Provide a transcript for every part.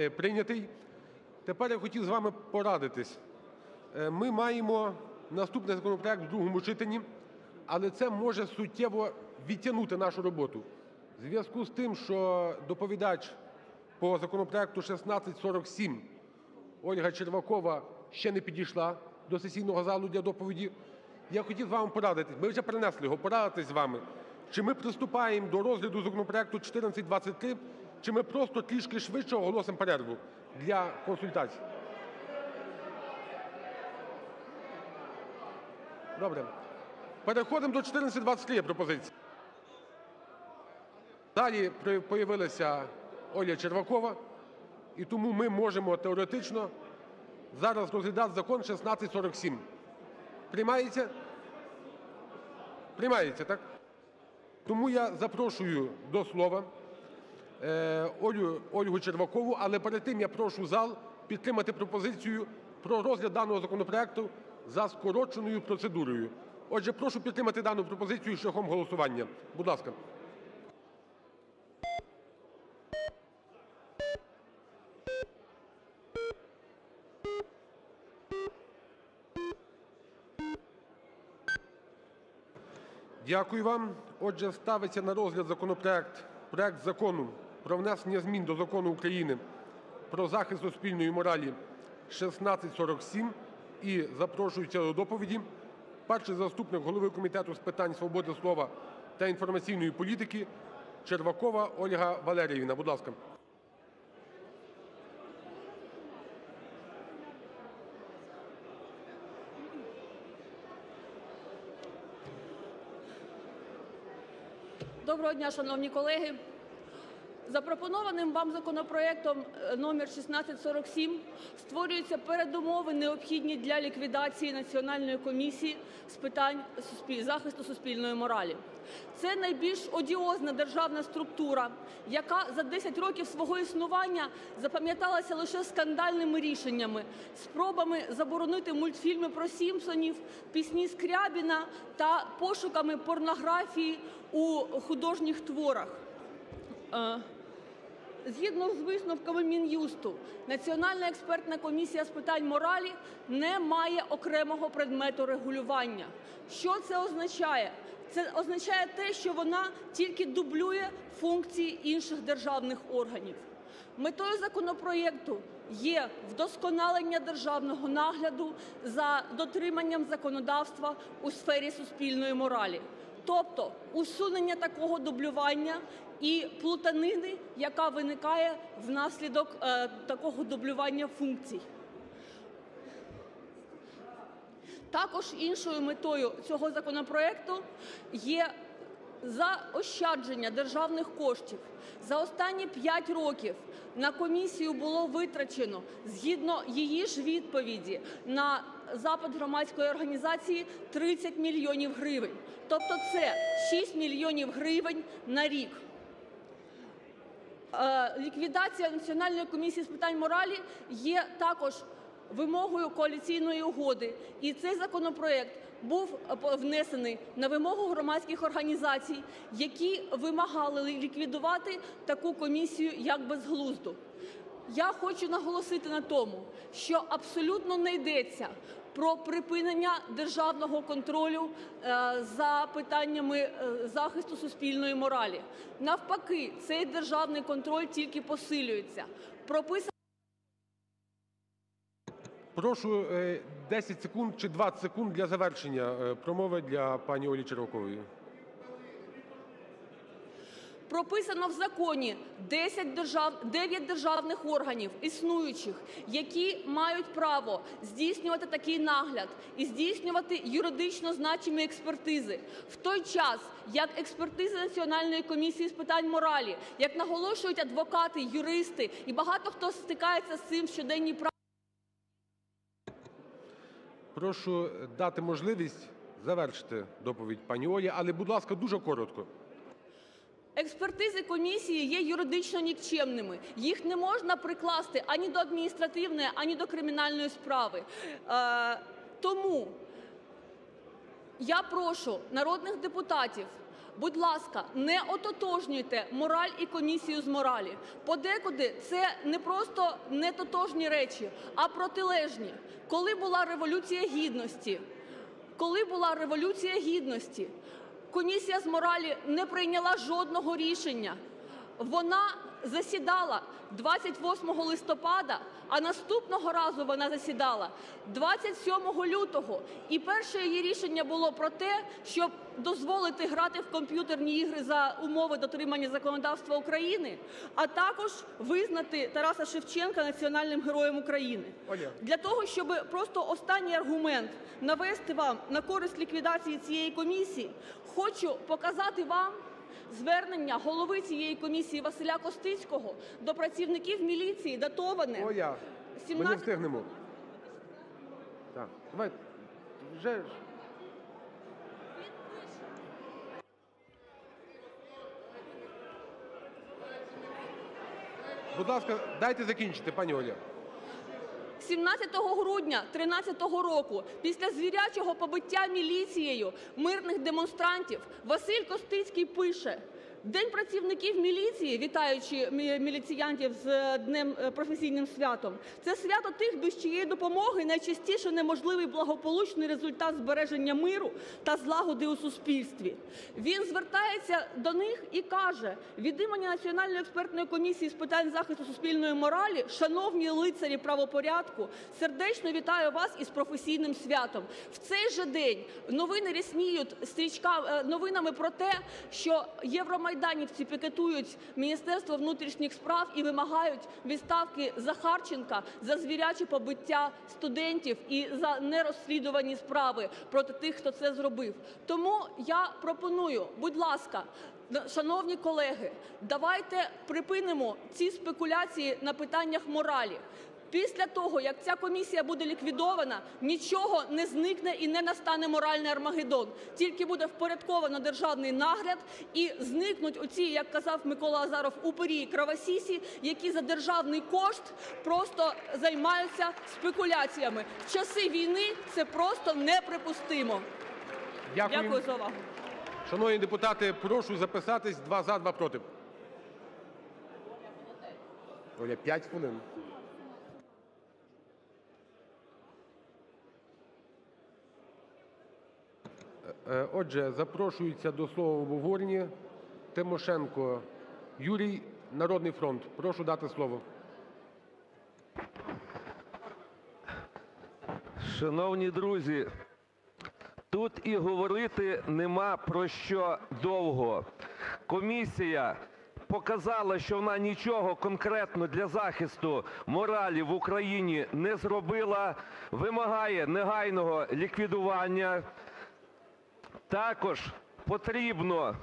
е, прийнятий. Тепер я хотів з вами порадитись. Е, Ми маємо наступний законопроект в другому читанні, але це може суттєво відтягнути нашу роботу. В зв'язку з тим, що доповідач по законопроекту 1647 Ольга Червакова ще не підійшла до сесійного залу для доповіді, я хотів з вами порадитись. Ми вже перенесли його, порадитись з вами, чи ми приступаємо до розгляду законопроекту 1423, чи ми просто трішки швидше оголосимо перерву для консультацій. Добре. Переходимо до 1423 є пропозиція. Далі появилася Оля Червакова, і тому ми можемо теоретично зараз розглядати закон 1647. Приймається? Приймається, так? Тому я запрошую до слова Ольгу Червакову, але перед тим я прошу зал підтримати пропозицію про розгляд даного законопроекту за скороченою процедурою. Отже, прошу підтримати дану пропозицію шляхом голосування. Будь ласка. Дякую вам. Отже, ставиться на розгляд законопроект, проект Закону про внесення змін до Закону України "Про захист суспільної моралі" (1647). І запрошується до доповіді перший заступник голови Комітету з питань свободи слова та інформаційної політики Червакова Ольга Валеріївна. Будь ласка. Доброго дня, шановні колеги. Запропонованим вам законопроектом е, номер 1647 створюються передумови, необхідні для ліквідації Національної комісії з питань захисту суспільної моралі. Це найбільш одіозна державна структура, яка за 10 років свого існування запам'яталася лише скандальними рішеннями, спробами заборонити мультфільми про Сімпсонів, пісні Скрябіна та пошуками порнографії у художніх творах. Згідно з висновками Мін'юсту, Національна експертна комісія з питань моралі не має окремого предмету регулювання. Що це означає? Це означає те, що вона тільки дублює функції інших державних органів. Метою законопроєкту є вдосконалення державного нагляду за дотриманням законодавства у сфері суспільної моралі, тобто усунення такого дублювання і плутанини, яка виникає внаслідок е, такого дублювання функцій. Також іншою метою цього законопроекту є заощадження державних коштів. За останні 5 років на комісію було витрачено, згідно її ж відповіді, на запит громадської організації 30 мільйонів гривень. Тобто це 6 мільйонів гривень на рік. Е, Ліквідація Національної комісії з питань моралі є також вимогою коаліційної угоди. І цей законопроект був е, внесений на вимогу громадських організацій, які вимагали ліквідувати таку комісію як безглузду. Я хочу наголосити на тому, що абсолютно не йдеться про припинення державного контролю е, за питаннями е, захисту суспільної моралі. Навпаки, цей державний контроль тільки посилюється. Прописано Прошу е, 10 секунд чи 20 секунд для завершення е, промови для пані Олі Червакової. Прописано в законі 10 держав, 9 державних органів існуючих, які мають право здійснювати такий нагляд і здійснювати юридично значимі експертизи. В той час, як експертизи Національної комісії з питань моралі, як наголошують адвокати, юристи і багато хто стикається з цим в щоденній практиці, Прошу дати можливість завершити доповідь пані Олі, але, будь ласка, дуже коротко. Експертизи комісії є юридично нікчемними. Їх не можна прикласти ані до адміністративної, ані до кримінальної справи. Е, тому я прошу народних депутатів будь ласка, не ототожнюйте мораль і комісію з моралі. Подекуди це не просто не тотожні речі, а протилежні. Коли була революція гідності, коли була революція гідності, комісія з моралі не прийняла жодного рішення. Вона засідала 28 листопада, а наступного разу вона засідала 27 лютого. І перше її рішення було про те, щоб дозволити грати в комп'ютерні ігри за умови дотримання законодавства України, а також визнати Тараса Шевченка національним героєм України. Для того, щоб просто останній аргумент навести вам на користь ліквідації цієї комісії, хочу показати вам звернення голови цієї комісії Василя Костицького до працівників міліції, датоване Оля, ми не 17 встигнемо. Так, давай. Вже ж. Будь ласка, дайте закінчити, пані Оля. 17 грудня 2013 року, після звірячого побиття міліцією мирних демонстрантів, Василь Костицький пише: День працівників міліції, вітаючи мі- міліціянтів з е, днем е, професійним святом, це свято тих, без чиєї допомоги найчастіше неможливий благополучний результат збереження миру та злагоди у суспільстві. Він звертається до них і каже: від імені Національної експертної комісії з питань захисту суспільної моралі, шановні лицарі правопорядку, сердечно вітаю вас із професійним святом. В цей же день новини рясніють стрічка е, новинами про те, що євромайданівці пікетують Міністерство внутрішніх справ і вимагають відставки Захарченка за звіряче побиття студентів і за нерозслідувані справи проти тих, хто це зробив. Тому я пропоную, будь ласка. Шановні колеги, давайте припинимо ці спекуляції на питаннях моралі. Після того, як ця комісія буде ліквідована, нічого не зникне і не настане моральний армагеддон. Тільки буде впорядковано державний нагляд і зникнуть оці, як казав Микола Азаров, упері і кровосісі, які за державний кошт просто займаються спекуляціями. В часи війни це просто неприпустимо. Дякую. Дякую за увагу. Шановні депутати, прошу записатись два за, два проти. Оля, 5 хвилин. Отже, запрошується до слова в обговоренні Тимошенко Юрій, Народний фронт. Прошу дати слово. Шановні друзі, тут і говорити нема про що довго. Комісія показала, що вона нічого конкретно для захисту моралі в Україні не зробила, вимагає негайного ліквідування. Також потрібно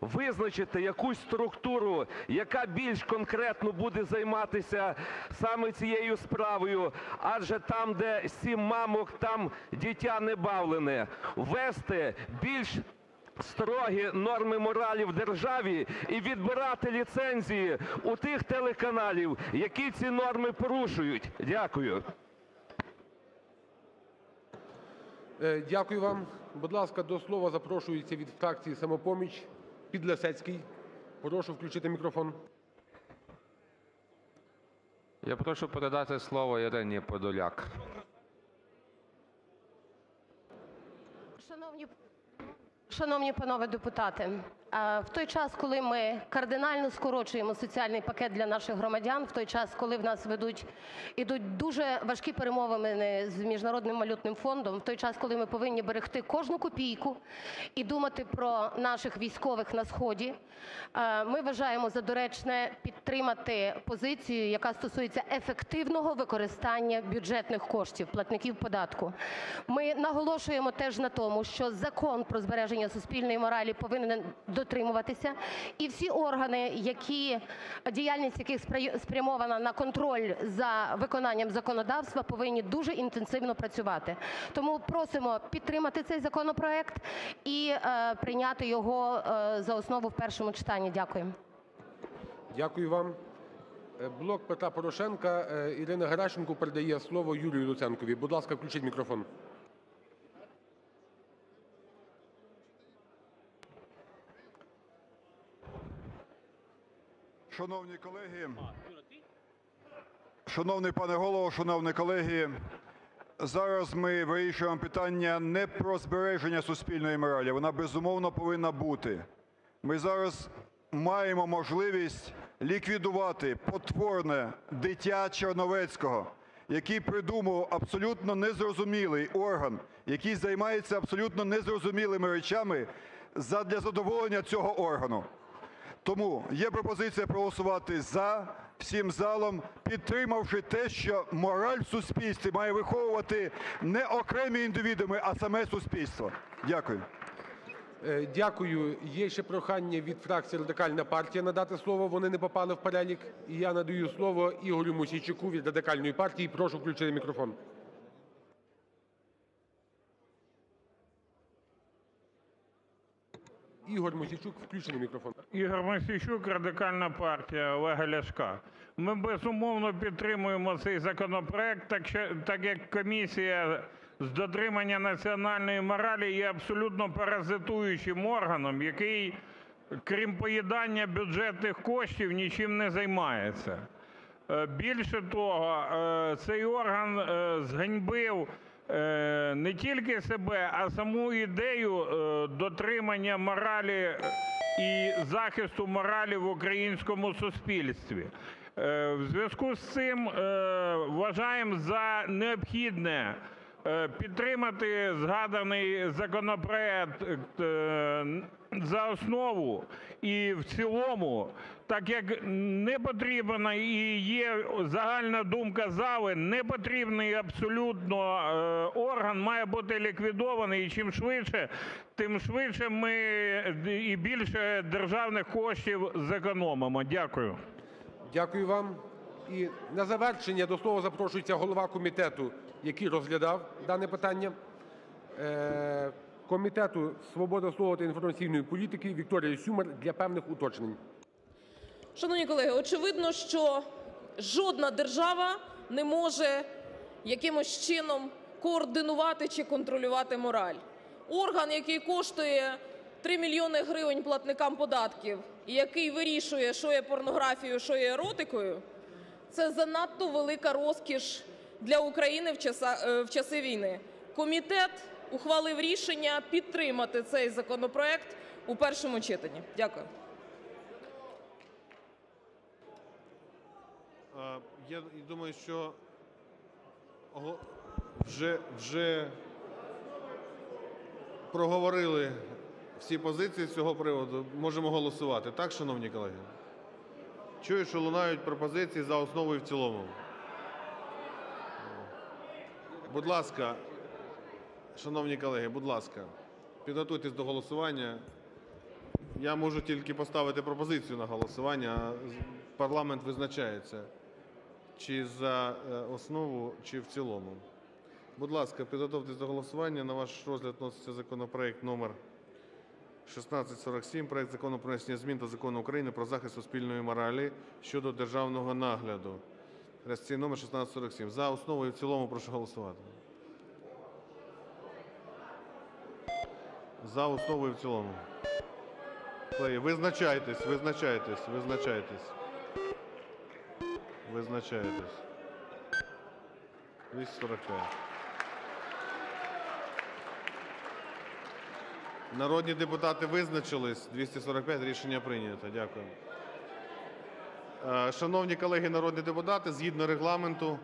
визначити якусь структуру, яка більш конкретно буде займатися саме цією справою, адже там, де сім мамок, там дитя не бавлене. Ввести більш строгі норми моралі в державі і відбирати ліцензії у тих телеканалів, які ці норми порушують. Дякую. Е, Дякую вам. Будь ласка, до слова запрошується від фракції «Самопоміч» Підлісецький. Прошу включити мікрофон. Я прошу передати слово Ірині Подоляк. Шановні, панове депутати, в той час, коли ми кардинально скорочуємо соціальний пакет для наших громадян, в той час, коли в нас ведуть ідуть дуже важкі перемовини з міжнародним валютним фондом, в той час, коли ми повинні берегти кожну копійку і думати про наших військових на сході, ми вважаємо за доречне підтримати позицію, яка стосується ефективного використання бюджетних коштів платників податку. Ми наголошуємо теж на тому, що закон про збереження суспільної моралі повинен дотримуватися, і всі органи, які діяльність яких спря- спрямована на контроль за виконанням законодавства, повинні дуже інтенсивно працювати. Тому просимо підтримати цей законопроект і е, прийняти його е, за основу в першому читанні. Дякую. Дякую вам. Е, Блок Петра Порошенка. е, Ірина Геращенко передає слово Юрію Луценкові. Будь ласка, включіть мікрофон. Шановні колеги, шановний пане голово, шановні колеги, зараз ми вирішуємо питання не про збереження суспільної моралі, вона безумовно повинна бути. Ми зараз маємо можливість ліквідувати потворне дитя Черновецького, який придумав абсолютно незрозумілий орган, який займається абсолютно незрозумілими речами задля задоволення цього органу. Тому є пропозиція проголосувати "за" всім залом, підтримавши те, що мораль в суспільстві має виховувати не окремі індивідууми, а саме суспільство. Дякую. Е, Дякую. Є ще прохання від фракції Радикальна партія надати слово. Вони не попали в перелік. І я надаю слово Ігорю Мосійчуку від Радикальної партії. Прошу включити мікрофон. Ігор Мосійчук, включений мікрофон. Ігор Мосійчук, Радикальна партія Олега Ляшка. Ми, безумовно, підтримуємо цей законопроект, так, як комісія з дотримання національної моралі є абсолютно паразитуючим органом, який, крім поїдання бюджетних коштів, нічим не займається. Е, Більше того, е, цей орган е, зганьбив не тільки себе, а саму ідею е, дотримання моралі і захисту моралі в українському суспільстві. Е, В зв'язку з цим е, вважаємо за необхідне е, підтримати згаданий законопроект е, за основу і в цілому, так як не потрібна і є загальна думка зали, не потрібний абсолютно е, орган має бути ліквідований. І чим швидше, тим швидше ми і більше державних коштів зекономимо. Дякую. Дякую вам. І на завершення до слова запрошується голова комітету, який розглядав дане питання. Е, Комітету свобода слова та інформаційної політики Вікторія Сюмар для певних уточнень. Шановні колеги, очевидно, що жодна держава не може якимось чином координувати чи контролювати мораль. Орган, який коштує 3 мільйони гривень платникам податків і який вирішує, що є порнографією, що є еротикою, це занадто велика розкіш для України в, е, часи війни. Комітет ухвалив рішення підтримати цей законопроект у першому читанні. Дякую. Я думаю, що вже, вже проговорили всі позиції з цього приводу. Можемо голосувати. Так, шановні колеги? Чую, що лунають пропозиції за основу і в цілому. Будь ласка, шановні колеги, будь ласка, підготуйтесь до голосування. Я можу тільки поставити пропозицію на голосування, а парламент визначається чи за е, основу, чи в цілому. Будь ласка, підготовтесь до голосування. На ваш розгляд вноситься законопроект номер 1647, проект Закону про внесення змін до Закону України про захист суспільної моралі щодо державного нагляду. Реєстраційний номер 1647. За основу і в цілому прошу голосувати. За основу і в цілому. Визначайтесь, визначайтесь, визначайтесь. Визначаєтесь. 245. Народні депутати визначились. 245. Рішення прийнято. Дякую. Е, Шановні колеги народні депутати, згідно регламенту,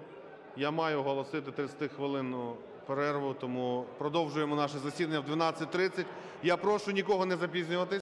я маю оголосити 30-хвилинну перерву, тому продовжуємо наше засідання в 12:30. Я прошу нікого не запізнюватись.